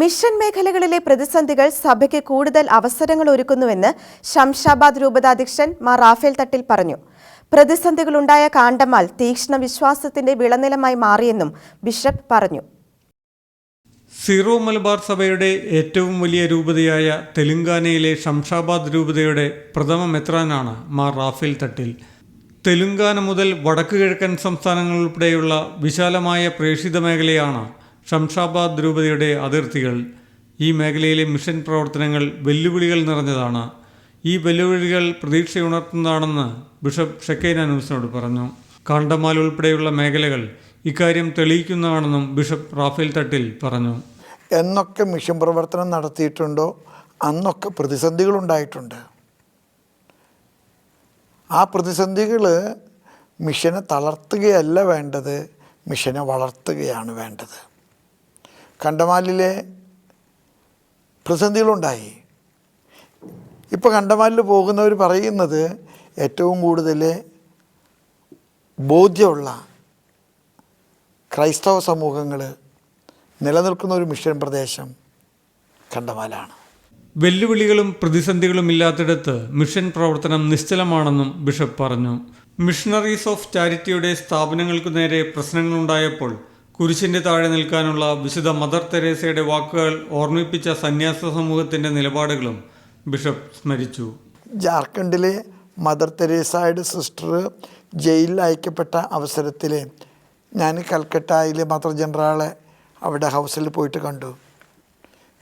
Mission മേഖലകളിലെ പ്രതിസന്ധികൾ സഭയ്ക്ക് കൂടുതൽ അവസരങ്ങൾ ഒരുക്കുന്നുവെന്ന് ശംഷാബാദ് രൂപതാധ്യക്ഷൻ മാർ റാഫേൽ തട്ടിൽ പറഞ്ഞു. പ്രതിസന്ധികളുണ്ടായ കാണ്ടമാൽ തീക്ഷ്ണ വിശ്വാസത്തിന്റെ വിളനിലമായി മാറിയെന്നും ബിഷപ്പ് പറഞ്ഞു. സീറോ മലബാർ സഭയുടെ ഏറ്റവും വലിയ രൂപതയായ തെലുങ്കാനയിലെ ഷംഷാബാദ് രൂപതയുടെ പ്രഥമ മെത്രാനാണ് മാർ റാഫേൽ തട്ടിൽ. തെലുങ്കാന മുതൽ വടക്കു കിഴക്കൻ സംസ്ഥാനങ്ങൾ ഉൾപ്പെടെയുള്ള വിശാലമായ പ്രേക്ഷിത മേഖലയാണ് ഷംഷാബാദ് രൂപതയുടെ അതിർത്തികൾ ഈ മേഖലയിലെ മിഷൻ പ്രവർത്തനങ്ങൾ വെല്ലുവിളികൾ നിറഞ്ഞതാണ്. ഈ വെല്ലുവിളികൾ പ്രതീക്ഷയുണർത്തുന്നതാണെന്ന് ബിഷപ്പ് ഷെക്കൈന ന്യൂസിനോട് പറഞ്ഞു. കാണ്ടമാൽ ഉൾപ്പെടെയുള്ള മേഖലകൾ ഇക്കാര്യം തെളിയിക്കുന്നതാണെന്നും ബിഷപ്പ് റാഫേൽ തട്ടിൽ പറഞ്ഞു. എന്നൊക്കെ മിഷൻ പ്രവർത്തനം നടത്തിയിട്ടുണ്ടോ? അന്നൊക്കെ പ്രതിസന്ധികളുണ്ടായിട്ടുണ്ട് ആ പ്രതിസന്ധികൾ മിഷനെ തളർത്തുകയല്ല വേണ്ടത് മിഷനെ വളർത്തുകയാണ് വേണ്ടത്. കണ്ടമാലിലെ പ്രതിസന്ധികളുണ്ടായി. ഇപ്പോൾ കണ്ടമാലിൽ പോകുന്നവർ പറയുന്നത് ഏറ്റവും കൂടുതൽ ബോധ്യമുള്ള ക്രൈസ്തവ സമൂഹങ്ങൾ നിലനിൽക്കുന്ന ഒരു മിഷൻ പ്രദേശം കണ്ടമാലാണ്. വെല്ലുവിളികളും പ്രതിസന്ധികളും ഇല്ലാത്തിടത്ത് മിഷൻ പ്രവർത്തനം നിശ്ചലമാണെന്നും ബിഷപ്പ് പറഞ്ഞു. മിഷണറീസ് ഓഫ് ചാരിറ്റിയുടെ സ്ഥാപനങ്ങൾക്കു നേരെ പ്രശ്നങ്ങളുണ്ടായപ്പോൾ കുരിശിന്റെ താഴെ നിൽക്കാനുള്ള വിശുദ്ധ മദർ തെരേസയുടെ വാക്കുകൾ ഓർമ്മിപ്പിച്ച സന്യാസ സമൂഹത്തിന്റെ നിലപാടുകളും ബിഷപ്പ് സ്മരിച്ചു. ജാർഖണ്ഡിലെ മദർ തെരേസയുടെ സിസ്റ്റർ ജയിലിൽ അയക്കപ്പെട്ട അവസരത്തിൽ ഞാൻ കൽക്കട്ടയിലെ മദർ ജനറാളെ അവിടെ ഹൗസിൽ പോയിട്ട് കണ്ടു.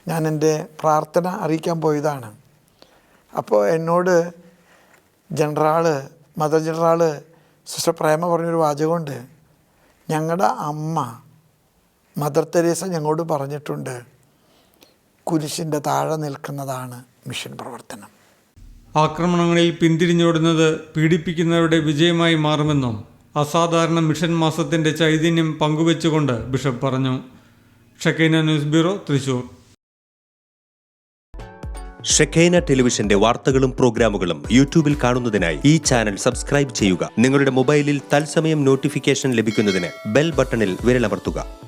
ഞാൻ എന്റെ പ്രാർത്ഥന അറിയിക്കാൻ പോയതാണ്. അപ്പോൾ എന്നോട് ജനറാൾ മദർ ജനറാൾ സിസ്റ്റർ പ്രേമ പറഞ്ഞൊരു വാചകമുണ്ട്. ഞങ്ങളുടെ അമ്മ മദർ തെരേസ ഞങ്ങളോട് പറഞ്ഞിട്ടുണ്ട് കുരിശിന്റെ താഴെ നിൽക്കുന്നതാണ് മിഷൻ പ്രവർത്തനം. ആക്രമണങ്ങളിൽ പിന്തിരിഞ്ഞോടുന്നത് പീഡിപ്പിക്കുന്നവരുടെ വിജയമായി മാറുമെന്നും അസാധാരണ മിഷൻ മാസത്തിന്റെ ചൈതന്യം പങ്കുവെച്ചുകൊണ്ട് ബിഷപ്പ് പറഞ്ഞു. Shekinah news bureau Thrissur. Shekinah ടെലിവിഷന്റെ വാർത്തകളും പ്രോഗ്രാമുകളും യൂട്യൂബിൽ കാണുന്നതിനായി ഈ ചാനൽ സബ്സ്ക്രൈബ് ചെയ്യുക. നിങ്ങളുടെ മൊബൈലിൽ തത്സമയം നോട്ടിഫിക്കേഷൻ ലഭിക്കുന്നതിന് ബെൽ ബട്ടണിൽ വിരലമർത്തുക.